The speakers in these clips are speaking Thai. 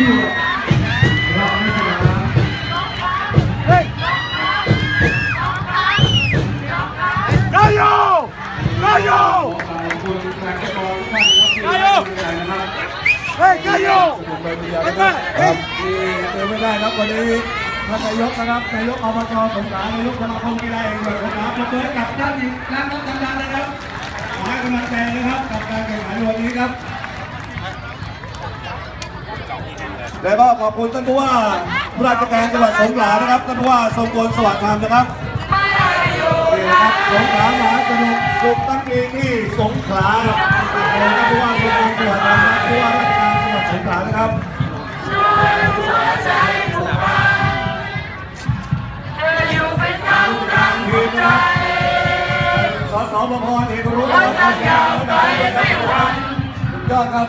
ที่รอบในสนามขอขอบคุณแฟนบอลทุกท่านนะครับที่ให้กำลังใจนะครับครับที่เดินไม่ได้ครับวันนี้ท่านนายกนะครับนายกอบจสงขลานายกสมาคมกีฬาแห่งจังหวัดสงขลาประเมินกับท่านอีกครั้งครับดังๆนะครับขอให้กำลังใจนะครับกับการแข่งขันวันนี้ครับ แล้วก็ขอบคุณท่านผู้ว่าราชการจังหวัดสงขลานะครับท่านผู้ว่าทรงกลสวัสดิ์ธรรมนะครับนี่นะครับสงขลามหาสนุกสุขตั้งปีที่สงขลาครับท่านผู้ว่าทรงกลสวัสดิ์ธรรมนะครับผู้ว่าราชการจังหวัดสงขลานะครับทีมนะครับสสบพเอกรู้ครับท่านยาวไปไม่หวันยอดครับ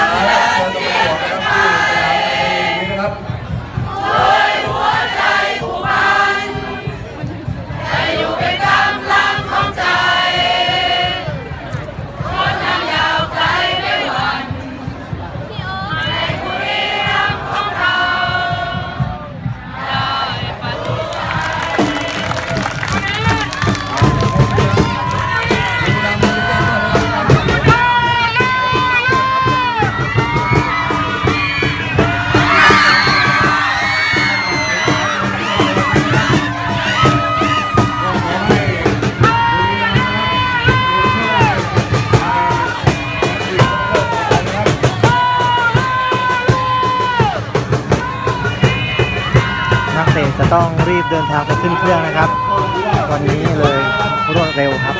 เตะจะต้องรีบเดินทางไปขึ้นเครื่องนะครับ วันนี้เลยรวดเร็วครับ